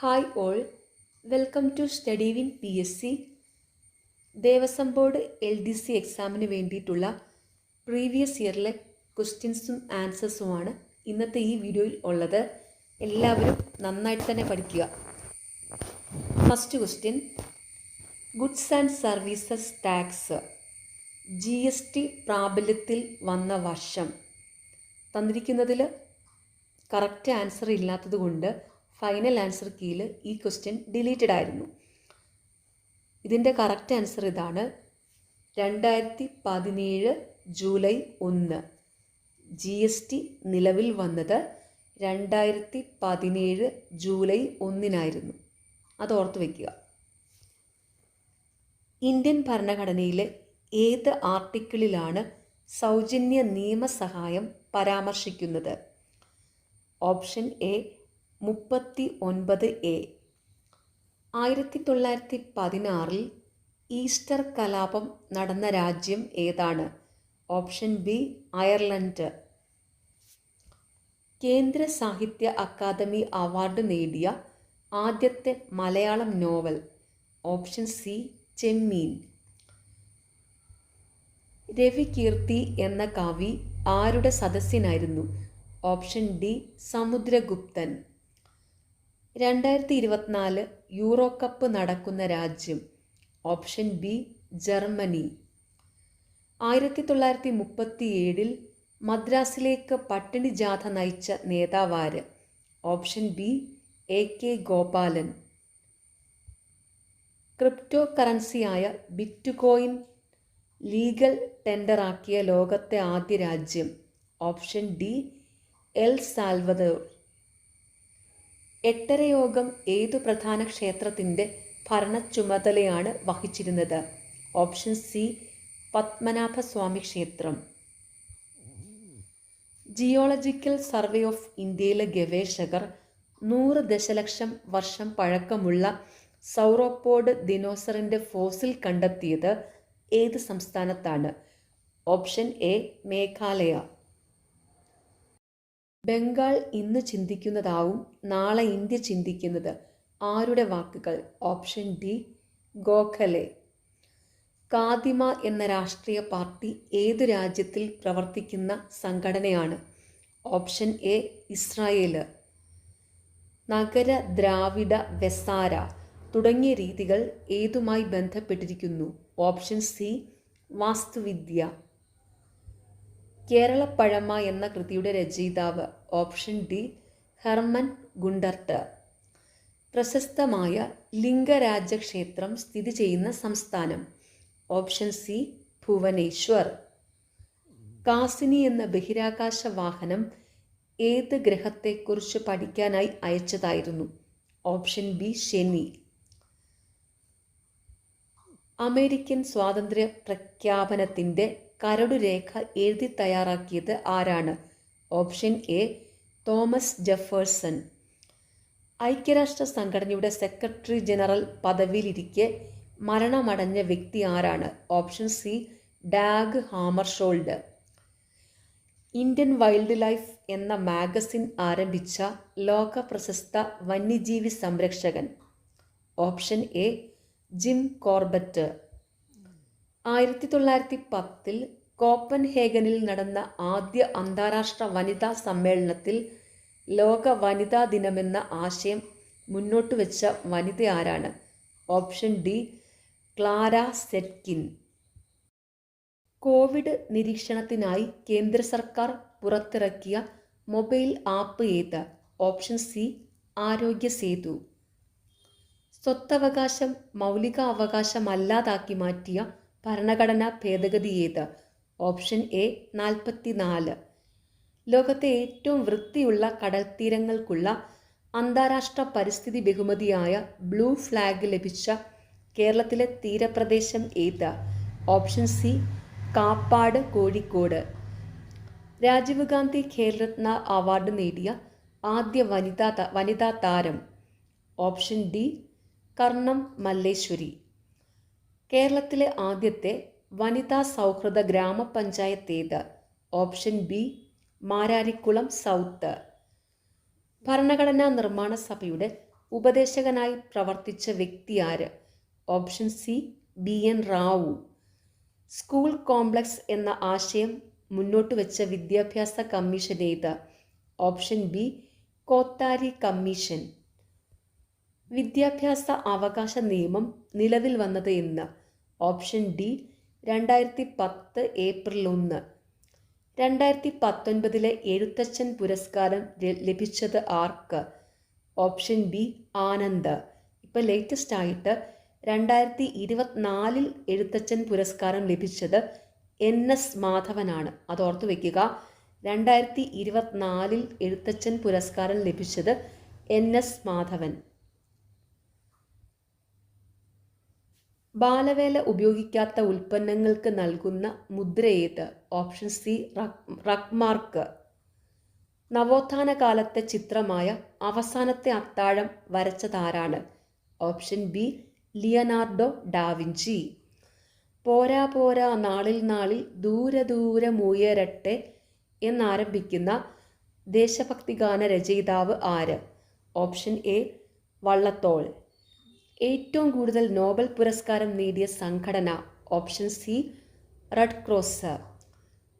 Hi all welcome to study win P S C Devaswom board L D C എക്സാമിന് വേണ്ടിയിട്ടുള്ള previous ഇയറിലെ ക്വസ്റ്റ്യൻസും ആൻസേഴ്സുമാണ് ഇന്നത്തെ ഈ വീഡിയോയിൽ ഉള്ളത്. എല്ലാവരും നന്നായിട്ട് തന്നെ പഠിക്കുക. First question goods and services tax G S T പ്രാബല്യത്തിൽ വന്ന വർഷം. തന്നിരിക്കുന്നതിൽ കറക്റ്റ് ആൻസർ ഇല്ലാത്തത് കൊണ്ട് ഫൈനൽ ആൻസർ കീയിൽ ഈ ക്വസ്റ്റ്യൻ ഡിലീറ്റഡ് ആയിരുന്നു. ഇതിന്റെ കറക്റ്റ് ആൻസർ ഇതാണ്. രണ്ടായിരത്തി പതിനേഴ് ജൂലൈ ഒന്ന്. ജി എസ് ടി നിലവിൽ വന്നത് രണ്ടായിരത്തി പതിനേഴ് ജൂലൈ ഒന്നിനായിരുന്നു. അത് ഓർത്ത് വയ്ക്കുക ഇന്ത്യൻ ഭരണഘടനയിലെ ഏത് ആർട്ടിക്കിളിലാണ് സൗജന്യ നിയമസഹായം പരാമർശിക്കുന്നത്? ഓപ്ഷൻ എ മുപ്പത്തി ഒൻപത് എ. ആയിരത്തി തൊള്ളായിരത്തി പതിനാറിൽ ഈസ്റ്റർ കലാപം നടന്ന രാജ്യം ഏതാണ്? Option B Ireland. കേന്ദ്ര സാഹിത്യ അക്കാദമി അവാർഡ് നേടിയ ആദ്യത്തെ മലയാളം നോവൽ. ഓപ്ഷൻ സി ചെമ്മീൻ. രവികീർത്തി എന്ന കവി ആരുടെ സദസ്യനായിരുന്നു ഓപ്ഷൻ ഡി സമുദ്രഗുപ്തൻ. രണ്ടായിരത്തി ഇരുപത്തിനാല് യൂറോ കപ്പ് നടക്കുന്ന രാജ്യം ഓപ്ഷൻ ബി ജർമ്മനി. ആയിരത്തി തൊള്ളായിരത്തി മുപ്പത്തി ഏഴിൽ മദ്രാസിലേക്ക് പട്ടിണി ജാഥ നയിച്ച നേതാവാര് option B A K Gopalan. Crypto കറൻസിയായ bitcoin legal ടെൻഡറാക്കിയ ലോകത്തെ ആദ്യ രാജ്യം ഓപ്ഷൻ ഡി എൽ സാൽവദോർ. എട്ടരയോഗം ഏതു പ്രധാന ക്ഷേത്രത്തിന്റെ ഭരണ ചുമതലയാണ് വഹിച്ചിരുന്നത്? ഓപ്ഷൻ സി പത്മനാഭസ്വാമി ക്ഷേത്രം. ജിയോളജിക്കൽ സർവേ ഓഫ് ഇന്ത്യയിലെ ഗവേഷകർ നൂറ് ദശലക്ഷം വർഷം പഴക്കമുള്ള സൗറോപ്പോഡ് ദിനോസറിന്റെ ഫോസിൽ കണ്ടെത്തിയത് ഏത് സംസ്ഥാനത്താണ്? Option A Meghalaya. ബംഗാൾ ഇന്ന് ചിന്തിക്കുന്നതാവും നാളെ ഇന്ത്യ ചിന്തിക്കുന്നത്. ആരുടെ വാക്കുകൾ? Option D Gokhale. കാദിമ എന്ന രാഷ്ട്രീയ പാർട്ടി ഏതു രാജ്യത്തിൽ പ്രവർത്തിക്കുന്ന സംഘടനയാണ്? Option A Israel. Nagara Dravida Vesara തുടങ്ങിയ രീതികൾ ഏതുമായി ബന്ധപ്പെട്ടിരിക്കുന്നു? ഓപ്ഷൻ സി വാസ്തുവിദ്യ. കേരളപ്പഴമ എന്ന കൃതിയുടെ രചയിതാവ് ഓപ്ഷൻ ഡി ഹെർമൻ ഗുണ്ടർട്ട്. പ്രശസ്തമായ ലിംഗരാജക്ഷേത്രം സ്ഥിതി ചെയ്യുന്ന സംസ്ഥാനം. Option C Bhubaneswar. കാസിനി എന്ന ബഹിരാകാശ വാഹനം ഏത് ഗ്രഹത്തെക്കുറിച്ച് പഠിക്കാനായി അയച്ചതായിരുന്നു? ഓപ്ഷൻ ബി ശനി. അമേരിക്കൻ സ്വാതന്ത്ര്യ പ്രഖ്യാപനത്തിന്റെ കരടുരേഖ എഴുതി തയ്യാറാക്കിയത് ആരാണ്? Option A Thomas Jefferson. ഐക്യരാഷ്ട്ര സംഘടനയുടെ സെക്രട്ടറി ജനറൽ പദവിയിലിരിക്കെ മരണമടഞ്ഞ വ്യക്തി ആരാണ്? Option C Dag Hammar Hammarskjold. Indian wild life എന്ന മാഗസിൻ ആരംഭിച്ച ലോക പ്രശസ്ത വന്യജീവി സംരക്ഷകൻ. Option A Jim Corbett. ആയിരത്തി തൊള്ളായിരത്തി പത്തിൽ കോപ്പൻഹേഗനിൽ നടന്ന ആദ്യ അന്താരാഷ്ട്ര വനിതാ സമ്മേളനത്തിൽ ലോക വനിതാ ദിനമെന്ന ആശയം മുന്നോട്ട് വെച്ച വനിത ആരാണ് option D Clara Zetkin. Covid നിരീക്ഷണത്തിനായി കേന്ദ്ര സർക്കാർ പുറത്തിറക്കിയ മൊബൈൽ ആപ്പ് ഏത്? Option C Aarogya Setu. സ്വത്തവകാശം മൗലിക അവകാശമല്ലാതാക്കി മാറ്റിയ ഭരണഘടനാ ഭേദഗതി ഏത്? ഓപ്ഷൻ എ നാൽപ്പത്തി നാല് ലോകത്തെ ഏറ്റവും വൃത്തിയുള്ള കടൽത്തീരങ്ങൾക്കുള്ള അന്താരാഷ്ട്ര പരിസ്ഥിതി ബഹുമതിയായ ബ്ലൂ ഫ്ലാഗ് ലഭിച്ച കേരളത്തിലെ തീരപ്രദേശം ഏത്? Option C Kappad Kozhikode. Rajiv Gandhi Khel Ratna award നേടിയ ആദ്യ വനിതാ വനിതാ താരം. Option D Karnam Malleshwari. കേരളത്തിലെ ആദ്യത്തെ വനിതാ സൗഹൃദ ഗ്രാമപഞ്ചായത്ത് ഏത് ഓപ്ഷൻ ബി മാരാരിക്കുളം സൗത്ത്. ഭരണഘടനാ നിർമ്മാണ സഭയുടെ ഉപദേശകനായി പ്രവർത്തിച്ച വ്യക്തി ആര്? Option C B N Rao. School complex എന്ന ആശയം മുന്നോട്ട് വെച്ച വിദ്യാഭ്യാസ കമ്മീഷൻ ഏത്? Option B Kothari commission. വിദ്യാഭ്യാസ അവകാശ നിയമം നിലവിൽ വന്നത് എന്ന്. ഓപ്ഷൻ ഡി രണ്ടായിരത്തി പത്ത് ഏപ്രിൽ ഒന്ന്. രണ്ടായിരത്തി പത്തൊൻപതിലെ എഴുത്തച്ഛൻ പുരസ്കാരം ലഭിച്ചത് ആർക്ക്? Option B Anand. ഇപ്പം ലേറ്റസ്റ്റ് ആയിട്ട് രണ്ടായിരത്തി ഇരുപത്തിനാലിൽ എഴുത്തച്ഛൻ പുരസ്കാരം ലഭിച്ചത് എൻ എസ് മാധവനാണ്. അത് ഓർത്ത് വയ്ക്കുക രണ്ടായിരത്തി ഇരുപത്തിനാലിൽ എഴുത്തച്ഛൻ പുരസ്കാരം ലഭിച്ചത് എൻ എസ് മാധവൻ. ബാലവേല ഉപയോഗിക്കാത്ത ഉൽപ്പന്നങ്ങൾക്ക് നൽകുന്ന മുദ്ര ഏത് ഓപ്ഷൻ സി റക്മാർക്ക്. നവോത്ഥാന കാലത്തെ ചിത്രമായ അവസാനത്തെ അത്താഴം വരച്ചതാരാണ്? Option B Leonardo da Vinci പോരാ പോരാ നാളിൽ നാളിൽ ദൂരെ ദൂരെ മൂയരട്ടെ എന്നാരംഭിക്കുന്ന ദേശഭക്തി ഗാന രചയിതാവ് ആര്? Option A Vallathol. ഏറ്റവും കൂടുതൽ നോബൽ പുരസ്കാരം നേടിയ സംഘടന option C red cross.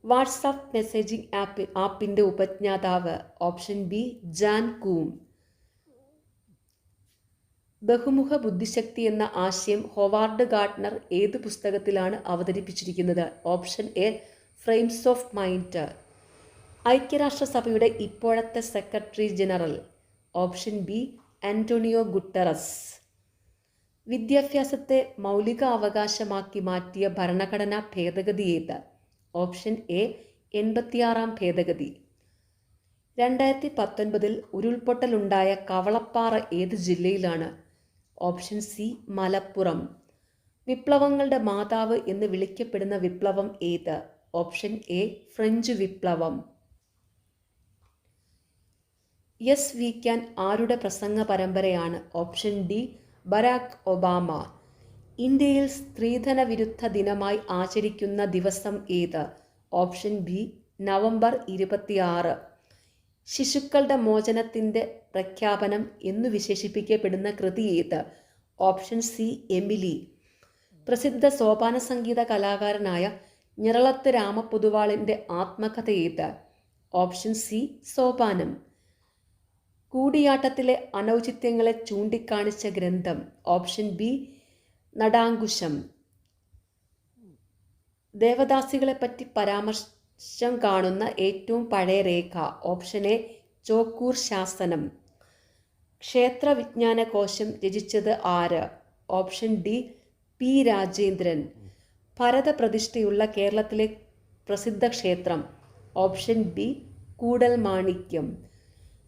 WhatsApp messaging app ആപ്പിന്റെ ഉപജ്ഞാതാവ് ഓപ്ഷൻ ബി ജാൻ കൂം. ബഹുമുഖ ബുദ്ധിശക്തി എന്ന ആശയം ഹൊവാർഡ് ഗാർഡ്നർ ഏത് പുസ്തകത്തിലാണ് അവതരിപ്പിച്ചിരിക്കുന്നത്? Option A frames of mind. ഐക്യരാഷ്ട്രസഭയുടെ ഇപ്പോഴത്തെ secretary general. Option B Antonio Guterres. വിദ്യാഭ്യാസത്തെ മൗലിക അവകാശമാക്കി മാറ്റിയ ഭരണഘടനാ ഭേദഗതി ഏത്? ഓപ്ഷൻ എ എൺപത്തിയാറാം ഭേദഗതി. രണ്ടായിരത്തി പത്തൊൻപതിൽ ഉരുൾപൊട്ടലുണ്ടായ കവളപ്പാറ ഏത് ജില്ലയിലാണ്? Option C Malappuram. വിപ്ലവങ്ങളുടെ മാതാവ് എന്ന് വിളിക്കപ്പെടുന്ന വിപ്ലവം ഏത്? ഓപ്ഷൻ എ ഫ്രഞ്ച് വിപ്ലവം. യെസ് വി ക്യാൻ ആരുടെ പ്രസംഗ പരമ്പരയാണ്? ഓപ്ഷൻ ഡി ബരാക് ഒബാമ ഇന്ത്യയിൽ സ്ത്രീധന വിരുദ്ധ ദിനമായി ആചരിക്കുന്ന ദിവസം ഏത്? ഓപ്ഷൻ ബി നവംബർ ഇരുപത്തിയാറ്. ശിശുക്കളുടെ മോചനത്തിന്റെ പ്രഖ്യാപനം എന്നു വിശേഷിപ്പിക്കപ്പെടുന്ന കൃതി ഏത്? Option C Emile. പ്രസിദ്ധ സോപാന സംഗീത കലാകാരനായ ഞെറളത്ത് രാമപൊതുവാളിന്റെ ആത്മകഥ ഏത്? Option C Sopanam. കൂടിയാട്ടത്തിലെ അനൗചിത്യങ്ങളെ ചൂണ്ടിക്കാണിച്ച ഗ്രന്ഥം ഓപ്ഷൻ ബി നടാങ്കുശം. ദേവദാസികളെപ്പറ്റി പരാമർശം കാണുന്ന ഏറ്റവും പഴയ രേഖ ഓപ്ഷൻ എ ചോക്കൂർ ശാസനം. ക്ഷേത്ര വിജ്ഞാന കോശം രചിച്ചത് ആര്? Option D P Rajendran. ഭരതപ്രതിഷ്ഠയുള്ള കേരളത്തിലെ പ്രസിദ്ധ ക്ഷേത്രം. Option B Koodal Manikyam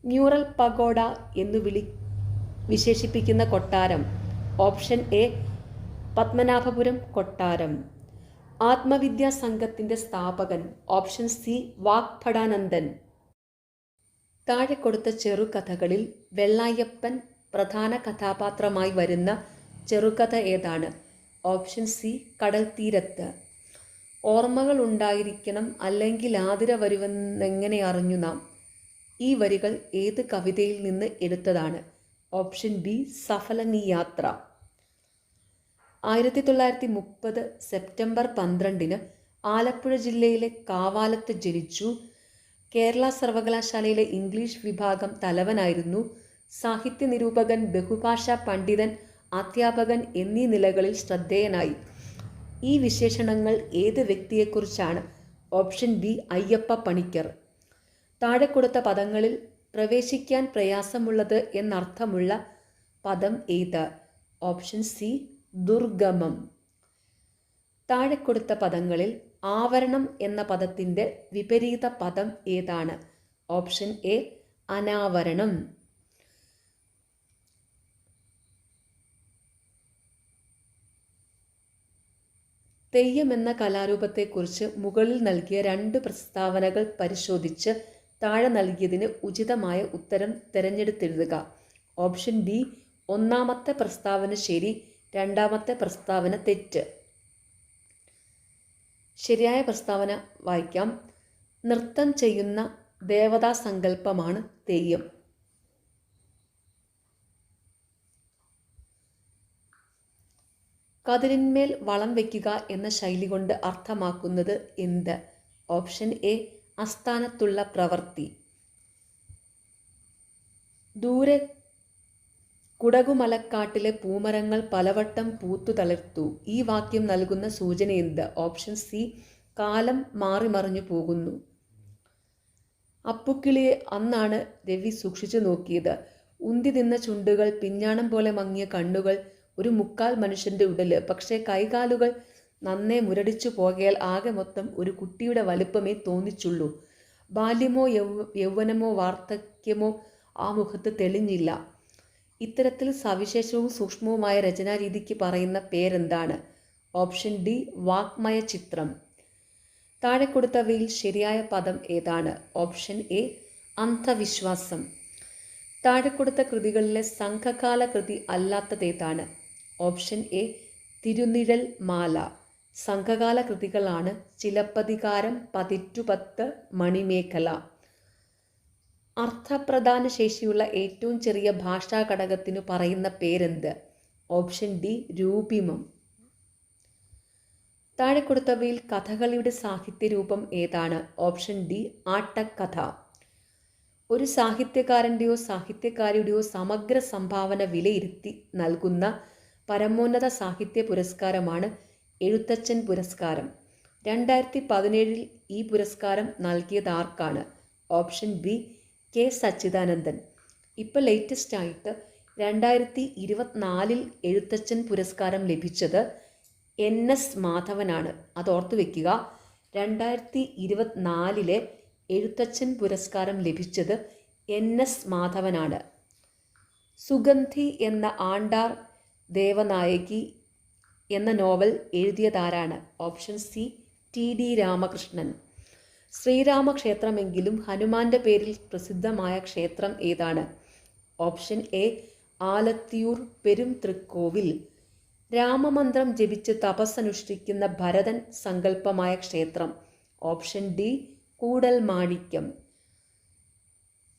mural pagoda എന്ന് വിളി വിശേഷിപ്പിക്കുന്ന കൊട്ടാരം. ഓപ്ഷൻ എ പത്മനാഭപുരം കൊട്ടാരം. ആത്മവിദ്യാ സംഘത്തിന്റെ സ്ഥാപകൻ. Option C Vagbhatanandan. താഴെ കൊടുത്ത ചെറുകഥകളിൽ വെള്ളായപ്പൻ പ്രധാന കഥാപാത്രമായി വരുന്ന ചെറുകഥ ഏതാണ്? ഓപ്ഷൻ സി കടൽ തീരത്ത് ഓർമ്മകൾ ഉണ്ടായിരിക്കണം അല്ലെങ്കിൽ ആതിര വരുമെന്നെങ്ങനെ അറിഞ്ഞു നാം? ഈ വരികൾ ഏത് കവിതയിൽ നിന്ന് എടുത്തതാണ്? ഓപ്ഷൻ ബി സഫലനി യാത്ര ആയിരത്തി തൊള്ളായിരത്തി മുപ്പത് സെപ്റ്റംബർ പന്ത്രണ്ടിന് ആലപ്പുഴ ജില്ലയിലെ കാവാലത്ത് ജനിച്ചു. കേരള സർവകലാശാലയിലെ ഇംഗ്ലീഷ് വിഭാഗം തലവനായിരുന്നു. സാഹിത്യ നിരൂപകൻ ബഹുഭാഷാ പണ്ഡിതൻ അധ്യാപകൻ എന്നീ നിലകളിൽ ശ്രദ്ധേയനായി. ഈ വിശേഷണങ്ങൾ ഏത് വ്യക്തിയെക്കുറിച്ചാണ്? Option B Ayyappa Panicker. താഴെ കൊടുത്ത പദങ്ങളിൽ പ്രവേശിക്കാൻ പ്രയാസമുള്ളത് എന്നർത്ഥമുള്ള പദം ഏത്? ഓപ്ഷൻ സി ദുർഗമം. താഴെ കൊടുത്ത പദങ്ങളിൽ ആവരണം എന്ന പദത്തിന്റെ വിപരീത പദം ഏതാണ്? ഓപ്ഷൻ എ അനാവരണം. തെയ്യം എന്ന കലാരൂപത്തെക്കുറിച്ച് മുകളിൽ നൽകിയ രണ്ട് പ്രസ്താവനകൾ പരിശോധിച്ച് താഴെ നൽകിയതിന് ഉചിതമായ ഉത്തരം തിരഞ്ഞെടുത്തെഴുതുക ഓപ്ഷൻ ബി ഒന്നാമത്തെ പ്രസ്താവന ശരി രണ്ടാമത്തെ പ്രസ്താവന തെറ്റ്. ശരിയായ പ്രസ്താവന വായിക്കാം. നൃത്തം ചെയ്യുന്ന ദേവതാ സങ്കല്പമാണ് തെയ്യം. കതിരിന്മേൽ വളം വയ്ക്കുക എന്ന ശൈലി കൊണ്ട് അർത്ഥമാക്കുന്നത് എന്ത്? ഓപ്ഷൻ എ അസ്ഥാനത്തുള്ള പ്രവൃത്തി ദൂരെ കുടകുമലക്കാട്ടിലെ പൂമരങ്ങൾ പലവട്ടം പൂത്തു തളിർത്തു. ഈ വാക്യം നൽകുന്ന സൂചന എന്ത്? ഓപ്ഷൻ സി കാലം മാറിമറിഞ്ഞു പോകുന്നു. അപ്പുക്കിളിയെ അന്നാണ് രവി സൂക്ഷിച്ചു നോക്കിയത്. ഉന്തി നിന്ന ചുണ്ടുകൾ പിഞ്ഞാണം പോലെ മങ്ങിയ കണ്ണുകൾ ഒരു മുക്കാൽ മനുഷ്യന്റെ ഉടൽ. പക്ഷേ കൈകാലുകൾ നന്നേ മുരടിച്ചു പോകയാൽ ആകെ മൊത്തം ഒരു കുട്ടിയുടെ വലുപ്പമേ തോന്നിച്ചുള്ളൂ. ബാല്യമോ യൗവ യൗവനമോ വാർദ്ധക്യമോ ആ മുഖത്ത് തെളിഞ്ഞില്ല. ഇത്തരത്തിൽ സവിശേഷവും സൂക്ഷ്മവുമായ രചനാരീതിക്ക് പറയുന്ന പേരെന്താണ്? ഓപ്ഷൻ ഡി വാക്മയ ചിത്രം. താഴെ കൊടുത്തവയിൽ ശരിയായ പദം ഏതാണ്? ഓപ്ഷൻ എ അന്ധവിശ്വാസം. താഴെ കൊടുത്ത കൃതികളിലെ സംഘകാല കൃതി അല്ലാത്തതേതാണ്? ഓപ്ഷൻ എ തിരുനിഴൽ മാല സംഘകാല കൃതികളാണ് ചിലപ്പതികാരം പതിറ്റുപത്ത് മണിമേഖല. അർത്ഥപ്രധാന ശേഷിയുള്ള ഏറ്റവും ചെറിയ ഭാഷാ ഘടകത്തിനു പറയുന്ന പേരെന്ത്? ഓപ്ഷൻ ഡി രൂപിമം. താഴെ കൊടുത്തവയിൽ കഥകളിയുടെ സാഹിത്യരൂപം ഏതാണ്? ഓപ്ഷൻ ഡി ആട്ടക്കഥ. ഒരു സാഹിത്യകാരന്റെയോ സാഹിത്യകാരിയുടെയോ സമഗ്ര സംഭാവന വിലയിരുത്തി നൽകുന്ന പരമോന്നത സാഹിത്യ പുരസ്കാരമാണ് എഴുത്തച്ഛൻ പുരസ്കാരം. രണ്ടായിരത്തി പതിനേഴിൽ ഈ പുരസ്കാരം നൽകിയത് ആർക്കാണ്? Option B K Sachidanandan. ഇപ്പോൾ ലേറ്റസ്റ്റ് ആയിട്ട് രണ്ടായിരത്തി ഇരുപത്തിനാലിൽ എഴുത്തച്ഛൻ പുരസ്കാരം ലഭിച്ചത് എൻ എസ് മാധവനാണ്. അത് ഓർത്തു വെക്കുക. രണ്ടായിരത്തി ഇരുപത്തിനാലിലെ എഴുത്തച്ഛൻ പുരസ്കാരം ലഭിച്ചത് എൻ എസ് മാധവനാണ്. സുഗന്ധി എന്ന ആണ്ടാർ ദേവനായകി എന്ന novel എഴുതിയതാരാണ്? Option C T D Ramakrishnan. ശ്രീരാമക്ഷേത്രമെങ്കിലും ഹനുമാന്റെ പേരിൽ പ്രസിദ്ധമായ ക്ഷേത്രം ഏതാണ്? ഓപ്ഷൻ എ ആലത്തിയൂർ പെരും തൃക്കോവിൽ. രാമമന്ത്രം ജപിച്ച് തപസ്സനുഷ്ഠിക്കുന്ന ഭരതൻ സങ്കല്പമായ ക്ഷേത്രം. ഓപ്ഷൻ ഡി കൂടൽ മാണിക്യം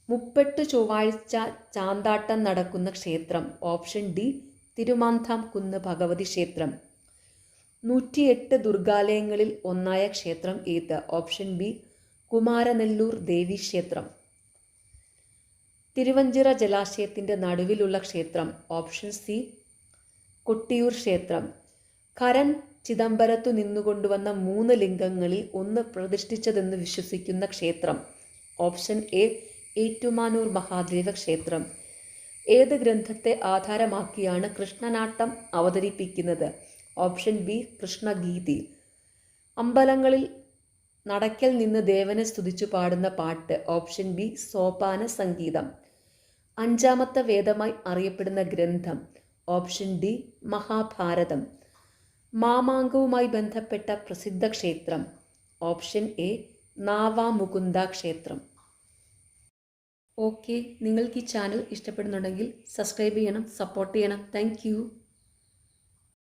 മുപ്പെട്ട് ചൊവ്വാഴ്ച ചാന്താട്ടം നടക്കുന്ന ക്ഷേത്രം. ഓപ്ഷൻ ഡി തിരുമാന്താം കുന്ന് ഭഗവതി ക്ഷേത്രം. നൂറ്റിയെട്ട് ദുർഗാലയങ്ങളിൽ ഒന്നായ ക്ഷേത്രം ഏത്? ഓപ്ഷൻ ബി കുമാരനെല്ലൂർ ദേവി ക്ഷേത്രം. തിരുവഞ്ചിറ ജലാശയത്തിന്റെ നടുവിലുള്ള ക്ഷേത്രം. ഓപ്ഷൻ സി കൊട്ടിയൂർ ക്ഷേത്രം. കരൻ ചിദംബരത്തു നിന്നുകൊണ്ടുവന്ന മൂന്ന് ലിംഗങ്ങളിൽ ഒന്ന് പ്രതിഷ്ഠിച്ചതെന്ന് വിശ്വസിക്കുന്ന ക്ഷേത്രം. ഓപ്ഷൻ എ ഏറ്റുമാനൂർ മഹാദേവ ക്ഷേത്രം. ഏത് ഗ്രന്ഥത്തെ ആധാരമാക്കിയാണ് കൃഷ്ണനാട്ടം അവതരിപ്പിക്കുന്നത്? Option B Krishnageethi. അമ്പലങ്ങളിൽ നടക്കൽ നിന്ന് ദേവനെ സ്തുതിച്ചു പാടുന്ന പാട്ട്. ഓപ്ഷൻ ബി സോപാന സംഗീതം. അഞ്ചാമത്തെ വേദമായി അറിയപ്പെടുന്ന ഗ്രന്ഥം. Option D Mahabharatam. മാമാങ്കവുമായി ബന്ധപ്പെട്ട പ്രസിദ്ധ ക്ഷേത്രം. ഓപ്ഷൻ എ നാവാമുകുന്ദ ക്ഷേത്രം. ഓക്കെ നിങ്ങൾക്ക് ഈ ചാനൽ ഇഷ്ടപ്പെടുന്നുണ്ടെങ്കിൽ സബ്സ്ക്രൈബ് ചെയ്യണം സപ്പോർട്ട് ചെയ്യണം. താങ്ക്